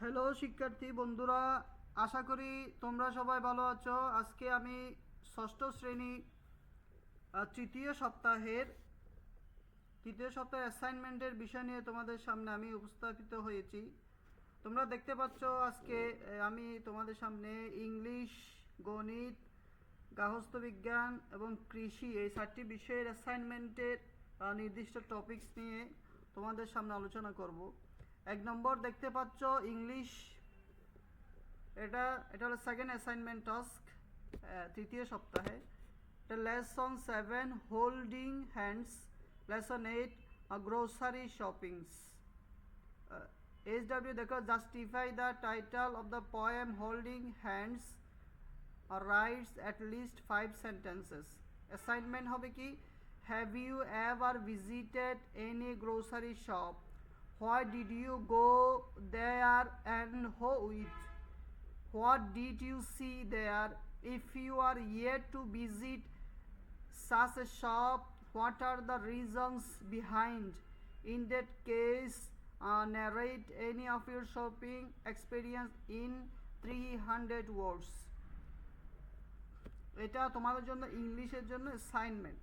Hello শিক্ষার্থী বন্ধুরা, আশা করি তোমরা সবাই ভালো আছো। আজকে আমি ষষ্ঠ শ্রেণি তৃতীয় সপ্তাহের তৃতীয় সপ্তাহের অ্যাসাইনমেন্টের বিষয় নিয়ে তোমাদের সামনে আমি উপস্থাপিত হয়েছি। তোমরা দেখতে পাচ্ছ আজকে আমি তোমাদের সামনে ইংলিশ, গণিত গার্হস্থ্য বিজ্ঞান এবং কৃষি এই চারটি বিষয়ের অ্যাসাইনমেন্টের নির্দিষ্ট টপিকস নিয়ে তোমাদের সামনে আলোচনা করব। এক নম্বর দেখতে পাচ্ছ, ইংলিশ। এটা এটা হলো সেকেন্ড অ্যাসাইনমেন্ট টাস্ক তৃতীয় সপ্তাহে। এটা lesson seven holding hands lesson eight grocery shoppings H W দেখো justify the title of the poem holding hands writes at least five sentences assignment হবে কি? Have you ever visited any grocery shop why did you go there and who with did you see there? If you are yet to visit such a shop, what are the reasons behind? In that case, uh, narrate any of your shopping experience in 300 words. এটা তোমাদের জন্য ইংলিশের জন্য assignment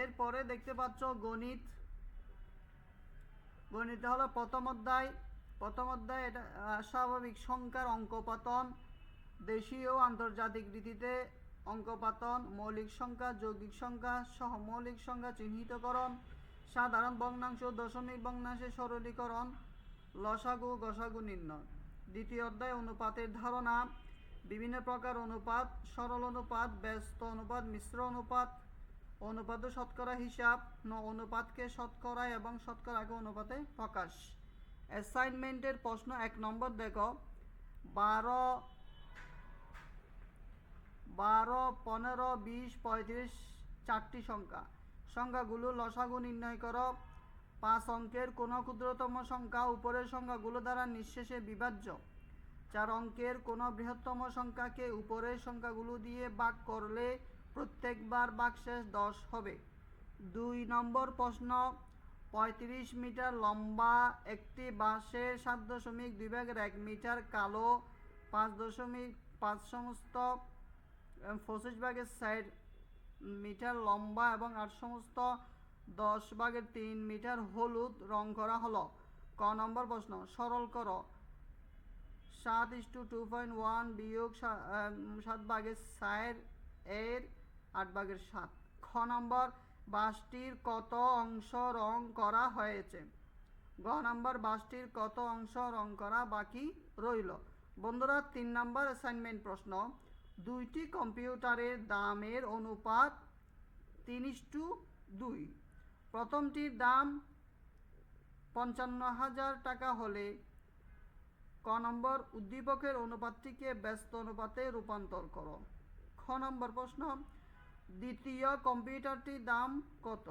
এরপরে দেখতে পাচ্ছ গণিত। গণিত হলো প্রথম অধ্যায়। প্রথম অধ্যায় এটা স্বাভাবিক সংখ্যার অঙ্কপাতন, দেশীয় আন্তর্জাতিক রীতিতে অঙ্কপাতন, মৌলিক সংখ্যা, যৌগিক সংখ্যা সহ মৌলিক সংখ্যা চিহ্নিতকরণ, সাধারণ ভগ্নাংশ দশমিক ভগ্নাংশের সরলীকরণ, লসাগু গসাগু নির্ণয়। দ্বিতীয় অধ্যায়, অনুপাতের ধারণা, বিভিন্ন প্রকার অনুপাত, সরল অনুপাত, ব্যস্ত অনুপাত, মিশ্র অনুপাত অনুপাত শতকরা হিসাব, ন অনুপাতকে শতকরা এবং শতকরা শতকরাকে অনুপাতে প্রকাশ। অ্যাসাইনমেন্টের প্রশ্ন এক নম্বর দেখো। বারো বারো, পনেরো, বিশ, পঁয়ত্রিশ, চারটি সংখ্যা। সংখ্যাগুলো লসাগু নির্ণয় করো। পাঁচ অঙ্কের কোনো ক্ষুদ্রতম সংখ্যা উপরের সংখ্যাগুলো দ্বারা নিঃশেষে বিভাজ্য। চার অঙ্কের কোনো বৃহত্তম সংখ্যাকে উপরের সংখ্যাগুলো দিয়ে ভাগ করলে প্রত্যেকবার বাকশেষ দশ হবে। দুই নম্বর প্রশ্ন, পঁয়ত্রিশ মিটার লম্বা একটি বাঁশের সাত দশমিক দুই ভাগের এক মিটার কালো, পাঁচ দশমিক পাঁচ সমস্ত পঁচিশ ভাগের ষাট মিটার লম্বা এবং আট সমস্ত দশ ভাগের তিন মিটার হলুদ রং করা হলো। ক নম্বর প্রশ্ন, সরল করো। সাত is two two point one বিয়োগ সাত ভাগের সায়ের এর আট ভাগের সাত। খ নম্বর বাসটির কত অংশ রং করা হয়েছে? গ নম্বর বাসটির কত অংশ রং করা বাকি রইল? বন্ধুরা, তিন নম্বর অ্যাসাইনমেন্ট প্রশ্ন। দুইটি কম্পিউটারের দামের অনুপাত তিন টু দুই। প্রথমটির দাম পঞ্চান্ন হাজার টাকা হলে ক নম্বর, উদ্দীপকের অনুপাতটিকে ব্যস্ত অনুপাতে রূপান্তর করো। খ নম্বর প্রশ্ন দ্বিতীয় কম্পিউটারটির দাম কত?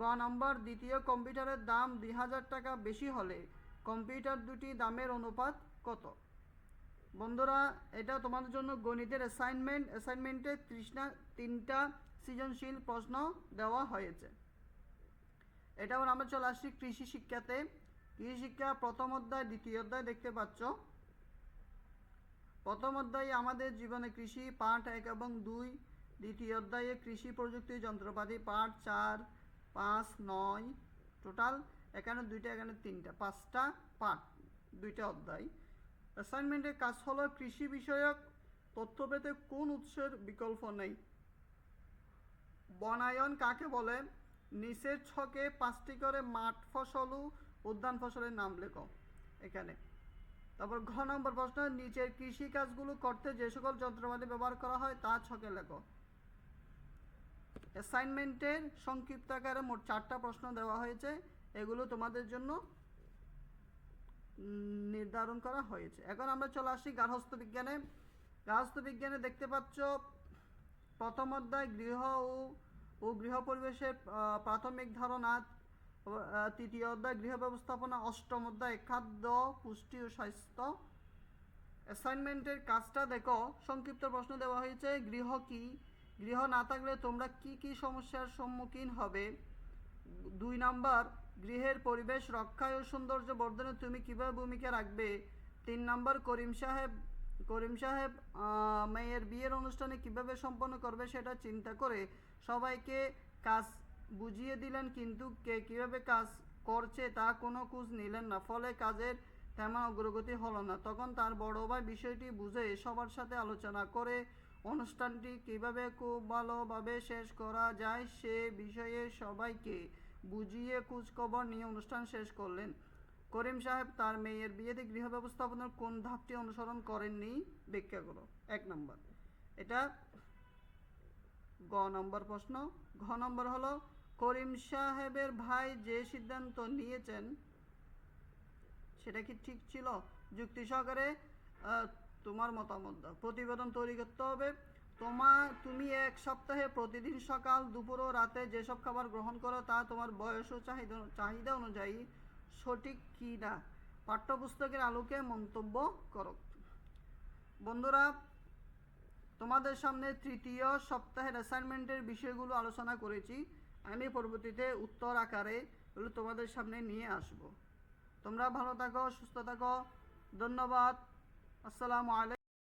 গ নম্বর, দ্বিতীয় কম্পিউটারের দাম দুই হাজার টাকা বেশি হলে কম্পিউটার দুটি দামের অনুপাত কত? বন্ধুরা, এটা তোমাদের জন্য গণিতের অ্যাসাইনমেন্ট অ্যাসাইনমেন্টে তৃষ্ণা তিনটা সৃজনশীল প্রশ্ন দেওয়া হয়েছে। এটা আবার আমরা চলে আসছি কৃষি শিক্ষাতে। কৃষি শিক্ষা প্রথম অধ্যায়, দ্বিতীয় অধ্যায় দেখতে পাচ্ছ। প্রথম অধ্যায়ে আমাদের জীবনে কৃষি পাঠ এক এবং দুই দ্বিতীয় অধ্যায়ে কৃষি প্রযুক্তি যন্ত্রপাতি পাঠ চার, পাঁচ, নয়, টোটাল এখানে দুইটা, এখানে তিনটা, পাঁচটা পাঠ, দুইটা অধ্যায়। অ্যাসাইনমেন্টের কাজ হলো কৃষি বিষয়ক তথ্য পেতে কোন উৎসের বিকল্প নেই? বনায়ন কাকে বলে? নিচের ছকে পাঁচটি করে মাঠ ফসল ও উদ্যান ফসলের নাম লেখো এখানে। তারপর ঘ নম্বর প্রশ্ন, নিচের কৃষি কাজগুলো করতে যে সকল যন্ত্রপাতি ব্যবহার করা হয় তা ছকে লেখো। অ্যাসাইনমেন্টের সংক্ষিপ্ত আকারে মোট চারটা প্রশ্ন দেওয়া হয়েছে। এগুলো তোমাদের জন্য নির্ধারণ করা হয়েছে। এখন আমরা চলে আসি গার্হস্থ্য বিজ্ঞানে। গার্হস্থ্য বিজ্ঞানে দেখতে পাচ্ছ, প্রথম অধ্যায় গৃহ ও ও গৃহ পরিবেশের প্রাথমিক ধারণা। তৃতীয় অধ্যায় গৃহ ব্যবস্থাপনা। অষ্টম অধ্যায় খাদ্য, পুষ্টি ও স্বাস্থ্য। অ্যাসাইনমেন্টের কাজটা দেখো। সংক্ষিপ্ত প্রশ্ন দেওয়া হয়েছে, গৃহ কি? গৃহ না থাকলে তোমরা কি কি সমস্যার সম্মুখীন হবে? দুই নাম্বার, গৃহের পরিবেশ রক্ষায় ও সৌন্দর্য বর্ধনে তুমি কীভাবে ভূমিকা রাখবে? তিন নাম্বার, করিম সাহেব করিম সাহেব মেয়ের বিয়ের অনুষ্ঠানে কীভাবে সম্পন্ন করবে সেটা চিন্তা করে সবাইকে কাজ বুঝিয়ে দিলেন, কিন্তু কে কীভাবে কাজ করছে তা কোনো খোঁজ নিলেন না। ফলে কাজের তেমন অগ্রগতি হলো না। তখন তার বড় ভাই বিষয়টি বুঝে সবার সাথে আলোচনা করে অনুষ্ঠানটি কীভাবে খুব ভালোভাবে শেষ করা যায় সে বিষয়ে সবাইকে বুঝিয়ে খোঁজখবর নিয়ে অনুষ্ঠান শেষ করলেন। করিম সাহেব তার মেয়ের বিয়েতে গৃহ ব্যবস্থাপনার কোন ধাপটি অনুসরণ করেননি? ব্যাখ্যা করো এক নম্বর। এটা গ নম্বর প্রশ্ন। ঘ নম্বর হলো, করিম সাহেবের ভাই যে সিদ্ধান্ত নিয়েছেন, সেটা কি ঠিক ছিল? যুক্তি সহকারে তোমার মতামত দাও। প্রতিবেদন তৈরি করতে হবে। তোমার তুমি এক সপ্তাহে প্রতিদিন সকাল, দুপুর ও রাতে যেসব খাবার গ্রহণ করো, তা তোমার বয়স ও চাহিদা চাহিদা অনুযায়ী সঠিক কি না, পাঠ্যপুস্তকের আলোকে মন্তব্য করো। বন্ধুরা, তোমাদের সামনে তৃতীয় সপ্তাহের অ্যাসাইনমেন্টের বিষয়গুলো আলোচনা করেছি। আমি পরবর্তীতে উত্তর আকারে এগুলো তোমাদের সামনে নিয়ে আসব। তোমরা ভালো থাকো, সুস্থ থাকো। ধন্যবাদ। আসসালামু আলাইকুম।